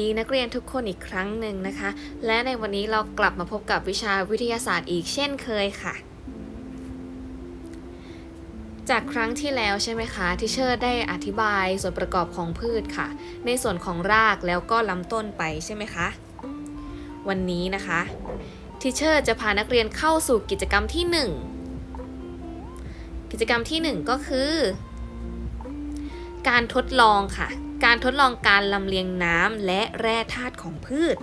ดีนักเรียนทุกคนอีกครั้งหนึ่งนะคะ และในวันนี้เรากลับมาพบกับวิชาวิทยาศาสตร์อีกเช่นเคยค่ะ จากครั้งที่แล้วใช่ไหมคะที่เชิดได้อธิบายส่วนประกอบของพืชค่ะ ในส่วนของรากแล้วก็ลำต้นไปใช่ไหมคะ วันนี้นะคะทิเชอร์จะพานักเรียนเข้าสู่กิจกรรมที่ 1 กิจกรรมที่ 1 ก็คือ การทดลองค่ะ การทดลองการลำเลียงน้ำและแร่ธาตุของพืช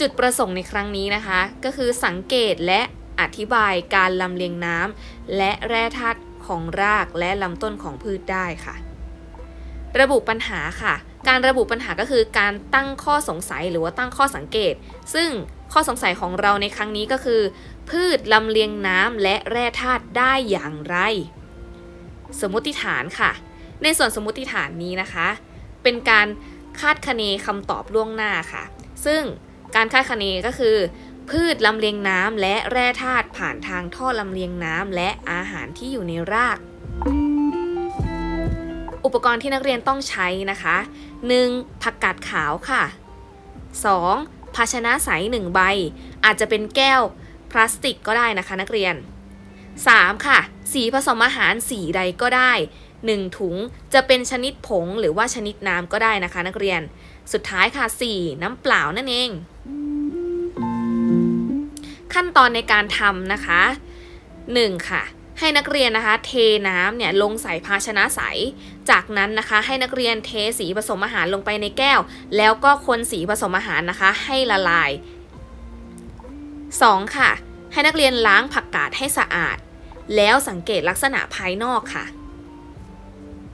จุดประสงค์ในครั้งนี้นะคะ ก็คือสังเกตและอธิบายการลำเลียงน้ำและแร่ธาตุของรากและลำต้นของพืชได้ค่ะ ระบุปัญหาค่ะ การระบุปัญหาก็คือการตั้งข้อสงสัยหรือว่าตั้งข้อสังเกต ซึ่งข้อสงสัยของเราในครั้งนี้ก็คือ พืชลำเลียงน้ำและแร่ธาตุได้อย่างไร สมมติฐานค่ะ ในส่วนสมมติฐานนี้นะคะ เป็นการคาดคะเนคำตอบล่วงหน้าค่ะ ซึ่งการคาดคะเนก็คือ พืชลำเลียงน้ำและแร่ธาตุผ่านทางท่อลำเลียงน้ำและอาหารที่อยู่ในราก อุปกรณ์ที่นักเรียนต้องใช้นะคะ 1. ผักกาดขาวค่ะ 2. ภาชนะใส1ใบ อาจจะเป็นแก้วพลาสติกก็ได้นะคะนักเรียน 3. ค่ะ สีผสมอาหารสีใดก็ได้ 1 ถุงจะเป็นชนิดผงหรือว่าชนิดน้ำก็ได้นะคะ นักเรียน สุดท้ายค่ะ 4. น้ำเปล่านั่นเอง ขั้นตอนในการทำนะคะ 1. ค่ะให้นักเรียนนะคะเทน้ำเนี่ยลงใส่ภาชนะใส จากนั้นนะคะให้นักเรียนเทสีผสมอาหารลงไปในแก้ว แล้วก็คนสีผสมอาหารนะคะให้ละลาย 2. ค่ะ ให้นักเรียนล้างผักกาดให้สะอาด แล้วสังเกตลักษณะภายนอกค่ะ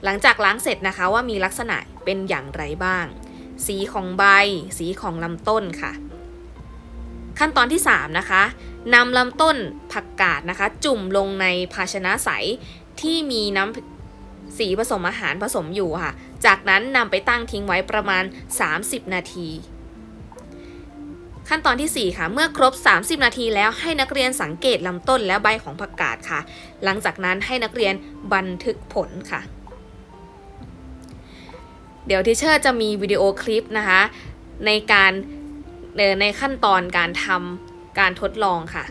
หลังจากล้างเสร็จนะคะว่ามีลักษณะเป็นอย่างไรบ้าง สีของใบ สีของลำต้นค่ะ ขั้นตอนที่ 3 นะคะนำลำต้นผักกาดนะคะ จุ่มลงในภาชนะใสที่มีน้ำสีผสมอาหารผสมอยู่ค่ะ จากนั้นนำไปตั้งทิ้งไว้ประมาณ 30 นาที ขั้นตอนที่ 4 ค่ะ เมื่อครบ 30 นาทีแล้วให้นักเรียนสังเกตลำต้นและใบของผักกาดค่ะ หลังจากนั้นให้นักเรียนบันทึกผลค่ะ เดี๋ยวทิเชอร์จะมีวิดีโอคลิปนะคะ ในการในขั้นตอนการทำการทดลองค่ะ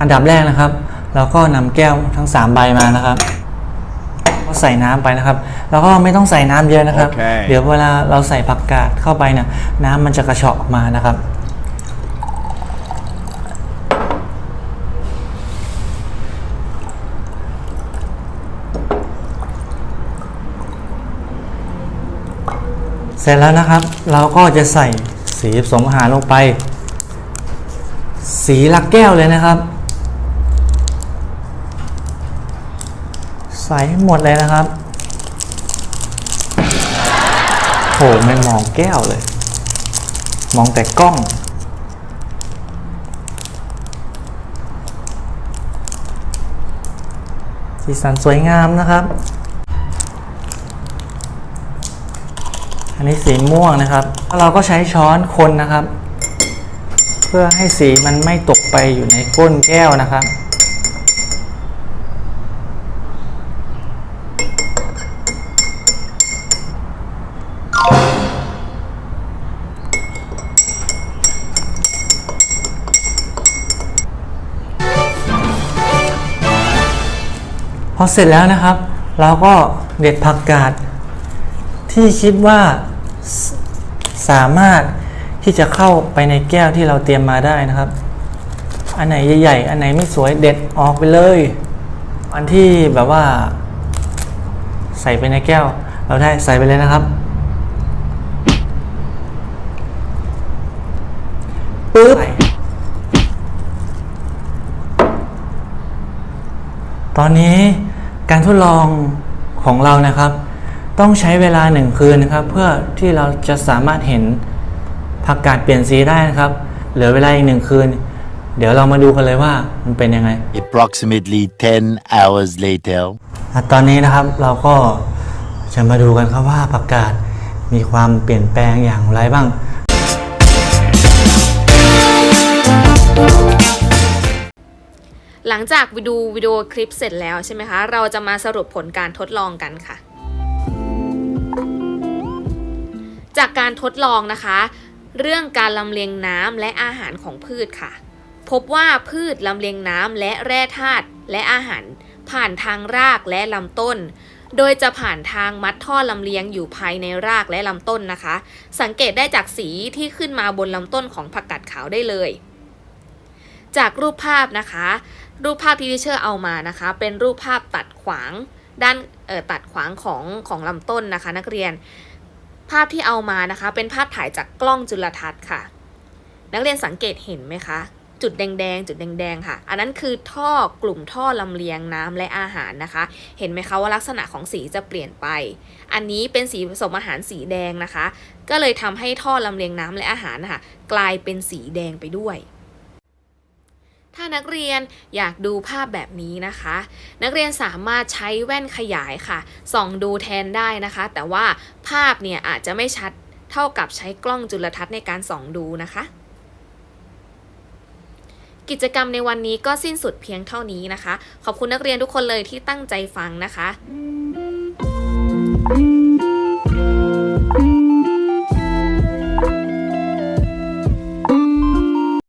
อันดับแรกนะครับ เราก็นำแก้วทั้ง 3 ใบมานะครับ ใส่น้ำไปนะครับ แล้วก็ไม่ต้องใส่น้ำเยอะนะครับโอเคเดี๋ยวเวลาเราใส่ผักกาดเข้าไปเนี่ยน้ำมันจะกระเฉาะออกมานะครับเสร็จแล้วนะครับ เราก็จะใส่สีผสมอาหารลงไป สีลักแก้วเลยนะครับ ใส่ให้หมดเลยนะครับโหไม่มองแก้วเลย มองแต่กล้อง สีสันสวยงามนะครับ อันนี้สีม่วงนะครับแล้วเราก็ใช้ช้อนคนนะครับ เพื่อให้สีมันไม่ตกไปอยู่ในก้นแก้วนะครับ พอเสร็จแล้วนะครับ เราก็เด็ดผักกาดที่คิดว่าสามารถที่จะเข้าไปในแก้วที่เราเตรียมมาได้นะครับ อันไหนใหญ่ๆ อันไหนไม่สวยเด็ดออกไปเลย อันที่แบบว่า ใส่ไปในแก้ว เราได้ใส่ไปเลยนะครับ ปึ๊บ ตอนนี้การทดลองของเรานะครับ ต้องใช้เวลาหนึ่งคืนนะครับ เพื่อที่เราจะสามารถเห็นผักกาดเปลี่ยนสีได้นะครับ เหลือเวลาอีกหนึ่งคืน เดี๋ยวเรามาดูกันเลยว่ามันเป็นยังไง Approximately 10 hours later. อะตอนนี้นะครับเราก็จะมาดูกันครับว่าผักกาดมีความเปลี่ยนแปลงอย่างไรบ้าง หลังจากวิดูวิดีโอคลิปเสร็จแล้วใช่ไหมคะ เราจะมาสรุปผลการทดลองกันค่ะ จากการทดลองนะคะ เรื่องการลำเลียงน้ำและอาหารของพืชค่ะ พบว่าพืชลำเลียงน้ำและแร่ธาตุและอาหาร ผ่านทางรากและลำต้น โดยจะผ่านทางมัดท่อลำเลียงอยู่ภายในรากและลำต้นนะคะ สังเกตได้จากสีที่ขึ้นมาบนลำต้นของผักกาดขาวได้เลย จากรูปภาพนะคะ รูปภาพที่ดิเชอร์เอามานะคะ เป็นรูปภาพตัดขวางด้านตัดขวางของของลำต้นนะคะ นักเรียน ภาพที่เอามานะคะ เป็นภาพถ่ายจากกล้องจุลทรรศน์ค่ะ นักเรียนสังเกตเห็นไหมคะ จุดแดงๆ จุดแดงๆค่ะ อันนั้นคือท่อกลุ่มท่อลำเลียงน้ำและอาหารนะคะ เห็นไหมคะว่าลักษณะของสีจะเปลี่ยนไป อันนี้เป็นสีผสมอาหารสีแดงนะคะ ก็เลยทำให้ท่อลำเลียงน้ำและอาหารนะคะกลายเป็นสีแดงไปด้วย ถ้านักเรียนอยากดูภาพแบบนี้นะคะ นักเรียนสามารถใช้แว่นขยายค่ะ ส่องดูแทนได้นะคะ แต่ว่าภาพเนี่ยอาจจะไม่ชัดเท่ากับใช้กล้องจุลทรรศน์ในการส่องดูนะคะ กิจกรรมในวันนี้ก็สิ้นสุดเพียงเท่านี้นะคะ ขอบคุณนักเรียนทุกคนเลยที่ตั้งใจฟังนะคะ